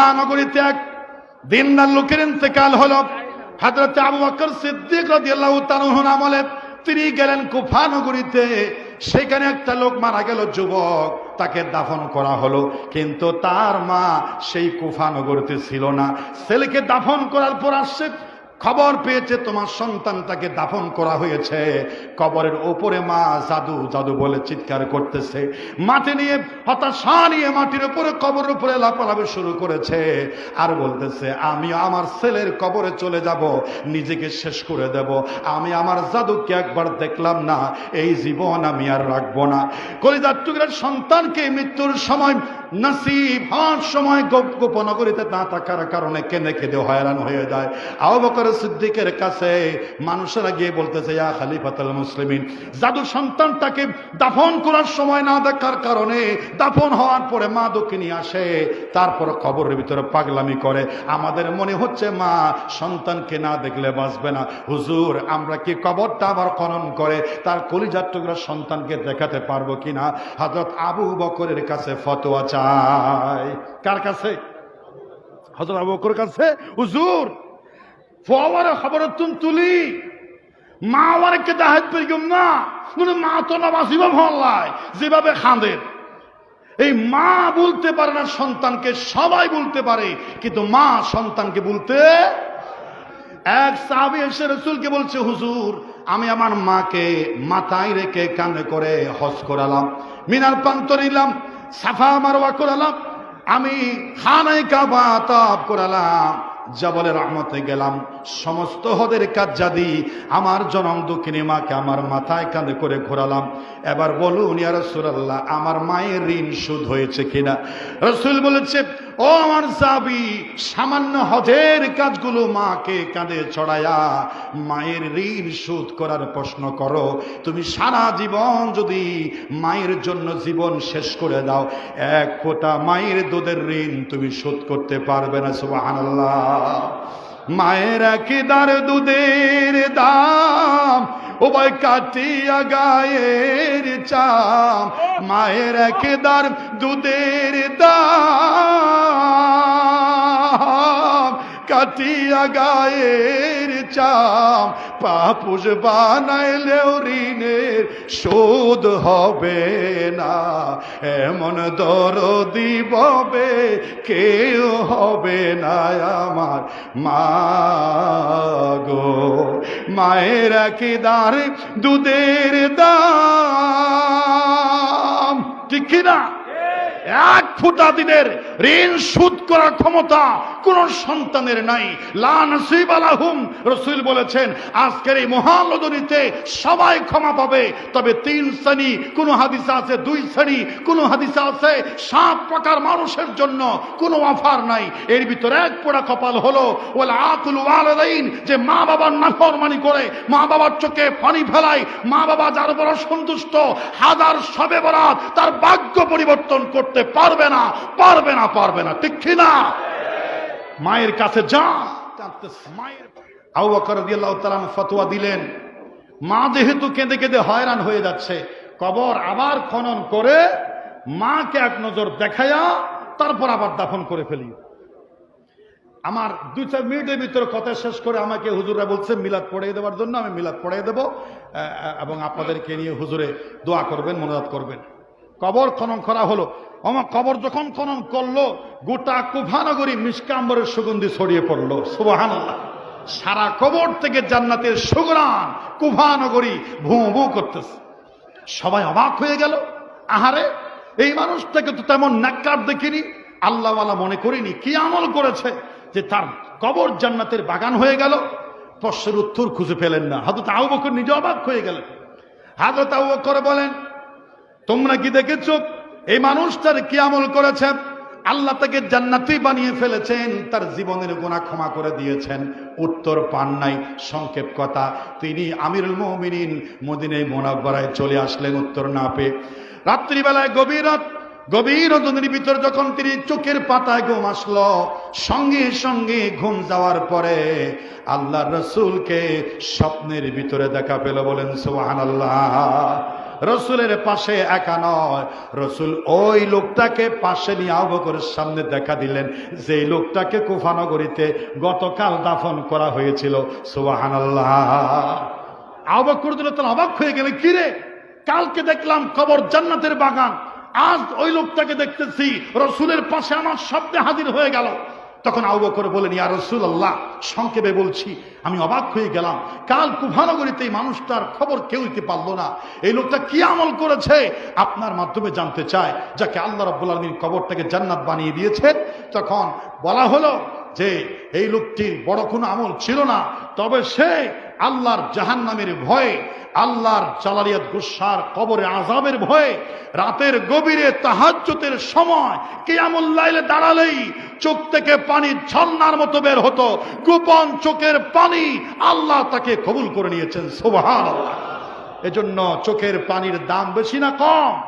নগরীতে এক দিনদার লোকের ইন্তেকাল হল। হাজরতে আবু বকর সিদ্দিক আমলে তিনি গেলেন কুফা নগরীতে। সেখানে একটা লোক মারা গেল, যুবক। তাকে দাফন করা হলো। কিন্তু তার মা সেই কুফা নগরীতে ছিল না। ছেলেকে দাফন করার পর আসছে খবর পেয়েছে, তোমার সন্তানটাকে দাফন করা হয়েছে। কবরের ওপরে মা জাদু জাদু বলে চিৎকার করতেছে। মাটি নিয়ে, হতাশা নিয়ে মাটির উপরে কবরের উপরে লাফালাফি শুরু করেছে। আর বলতেছে, আমি আমার ছেলের কবরে চলে যাব, নিজেকে শেষ করে দেব। আমি আমার জাদুকে একবার দেখলাম না, এই জীবন আমি আর রাখব না। কলিজার টুকরার সন্তানকে মৃত্যুর সময়, নসিব হওয়ার সময় গোপ- গোপনগরীতে না থাকার কারণে কেঁদে কেঁদে হয়রান হয়ে যায়। আবু বকর সিদ্দিকের কাছে মানুষেরা গিয়ে বলতেছে, ইয়া খালিফাতুল মুসলিমিন, জাদু সন্তানটাকে দাফন করার সময় না দেখার কারণে দাফন হওয়ার পরে মা দক্ষিণী আসে, তারপর খবরের ভিতরে পাগলামি করে। আমাদের মনে হচ্ছে মা সন্তানকে না দেখলে বাঁচবে না। হুজুর, আমরা কি কবরটা আবার খনন করে তার কলিজার টুকরা সন্তানকে দেখাতে পারব কিনা? হজরত আবু বকরের কাছে ফতোয়া চাই। কার কাছে? হজরত আবু বকরের কাছে? হুজুর ফোয়ারে খবর তুম তুলি। মা আমারকে দাহাত পেরিগম মা তো নামাজিব ভল্লায় যেভাবে খাঁদের এই মা বলতে পারে না, সন্তানকে সবাই বলতে পারে, কিন্তু মা সন্তানকে বলতে এক সাহাবি এসে রসুলকে বলছে, হুজুর, আমি আমার মাকে মাথায় রেখে কানে করে হজ করালাম মিনার প্রান্ত নিলাম, সাফা মারোয়া করালাম, আমি খানায় কাবা তাপ করালাম। জবলে রহমতে গেলাম। সমস্ত হদের কাজ জাদি, আমার জনম দুঃখিনী মাকে আমার মাথায় কাঁধে করে ঘোরালাম। এবার বলুন, ইয়া রাসূলুল্লাহ, আমার মায়ের ঋণ সুদ হয়েছে কিনা? রসুল বলেছে, ও আমার সাবি সামান্য হজের কাজগুলো মাকে কাঁধে ছড়ায়া মায়ের ঋণ শোধ করার প্রশ্ন করো। তুমি সারা জীবন যদি মায়ের জন্য জীবন শেষ করে দাও, এক ফোঁটা মায়ের দুধের ঋণ তুমি শোধ করতে পারবে না, সুবহানাল্লাহ। মায়ের একেদার দুধের দাম উভয় কাটিয়া গায়ের চাম। মায়ের একেদার দুধের দাম কাটিয়া গায়ের চাম, পাপুষ বানাইলেও ঋণের শোধ হবে না। এমন দরদি ববে কেউ হবে না আমার মা গো। মায়ের একেদার দুধের দাম, ঠিক কিনা? এক ফুটা দিনের ঋণ সুদ করার ক্ষমতা কোন সন্তানের নাই। আলাহুম। রসুল বলেছেন, আজকের এই মহালদনীতে সবাই ক্ষমা পাবে, তবে তিন শ্রেণি, কোন হাদিসা আছে দুই শ্রেণি, কোন হাদিসা আছে সাত প্রকার মানুষের জন্য কোনো অফার নাই। এর ভিতরে এক পোড়া কপাল হলো ওলা আকুল ওয়ালাদাইন যে মা বাবার নাফরমানি করে, মা বাবার চোখে পানি ফেলায়, মা বাবা যার বড় সন্তুষ্ট হাজার সবে বরাত তার ভাগ্য পরিবর্তন করতে পারবে না পারবে না পারবে না। ঠিক না? মায়ের কাছে যা মায়ের আবু বকর রাদিয়াল্লাহু তাআলা দিলেন, মা যেহেতু কেঁদে কেঁদে হয়রান হয়ে যাচ্ছে, কবর আবার খনন করে মাকে এক নজর দেখায়া তারপর আবার দাফন করে ফেলি আমার দুই চার মিনিটের ভিতরে কথা শেষ করে আমাকে হুজুরা বলছে, মিলাদ পড়িয়ে দেওয়ার জন্য আমি মিলাদ পড়িয়ে দেবো এবং আপনাদেরকে নিয়ে হুজুরে দোয়া করবেন, মনোজাত করবেন। কবর খনন করা হলো। আমার কবর যখন খনন করল, গোটা কুফানগরী মিসকাম্বরের সুগন্ধি ছড়িয়ে পড়ল। সুবাহান সারা কবর থেকে জান্নাতের সুগরান কুফানগরী ভূ ভূ করতেছে। সবাই অবাক হয়ে গেল। আহারে, এই মানুষটাকে তো তেমন নাক্কার দেখিনি। আল্লাহওয়ালা মনে করিনি কি আমল করেছে যে তার কবর জান্নাতের বাগান হয়ে গেল। প্রশ্নের উত্তর খুঁজে পেলেন না। হাজরত আবু বকর নিজে অবাক হয়ে গেলেন। হাজরত আবু বকর বলেন, তোমরা কি দেখেছ এই মানুষটার কি আমল করেছে আল্লাহ তাকে জান্নাতি বানিয়ে ফেলেছেন, তার জীবনের গুণা ক্ষমা করে দিয়েছেন। উত্তর পান নাই, সংক্ষেপ কথা। তিনি আমিরুল মোমিনিন মদিনে মোনাব্বরায় চলে আসলেন, উত্তর না পেয়ে। রাত্রিবেলায় গভীর গভীর রজনীর ভিতর যখন তিনি চোখের পাতায় ঘুম আসলো, সঙ্গে সঙ্গে ঘুম যাওয়ার পরে আল্লাহ রসুলকে স্বপ্নের ভিতরে দেখা পেল, বলেন সোহান আল্লাহ রসুলের পাশে একা নয়। রসুল ওই লোকটাকে পাশে নিয়ে আবু বকরের সামনে দেখা দিলেন। যেই লোকটাকে কুফানগরীতে গতকাল দাফন করা হয়েছিল। সুবহানাল্লাহ। আবাক করে দিল তাহলে অবাক হয়ে গেলে কিরে কালকে দেখলাম কবর জান্নাতের বাগান। আজ ওই লোকটাকে দেখতেছি। রসুলের পাশে আমার শব্দে হাজির হয়ে গেল। তখন আবু করে বলেন ইয়া রসুল আল্লাহ সংক্ষেপে বলছি, আমি অবাক হয়ে গেলাম। কাল কুভানগরীতে এই মানুষটার খবর কেউ দিতে পারল না। এই লোকটা কি আমল করেছে? আপনার মাধ্যমে জানতে চায়। যাকে আল্লাহ রব্বুল আলমীর কবরটাকে জান্নাত বানিয়ে দিয়েছেন, তখন বলা হলো যে, এই লোকটির বড় কোনো আমল ছিল না। তবে সে আল্লাহর জাহান নামের ভয়ে, আল্লাহর জালালিয়াত গুসার কবরে আজাবের ভয়ে, রাতের গভীরে তাহাজ্জতের সময়, কেয়ামুল লাইলে দাঁড়ালেই চোখ থেকে পানি ঝর্ণার মতো বের হতো। গোপন চোখের পানি আল্লাহ তাকে কবুল করে নিয়েছেন সোভান এজন্য চোখের পানির দাম বেশি না কম?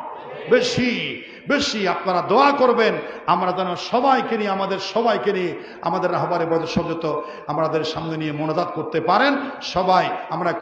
বেশি। বেশি আপনারা দোয়া করবেন, আমরা যেন সবাইকে নিয়ে, আমাদের সবাইকে নিয়ে, আমাদের রাহবারে বয়স সংযত, আমাদের সামনে নিয়ে মনোজাত করতে পারেন। সবাই, আমরা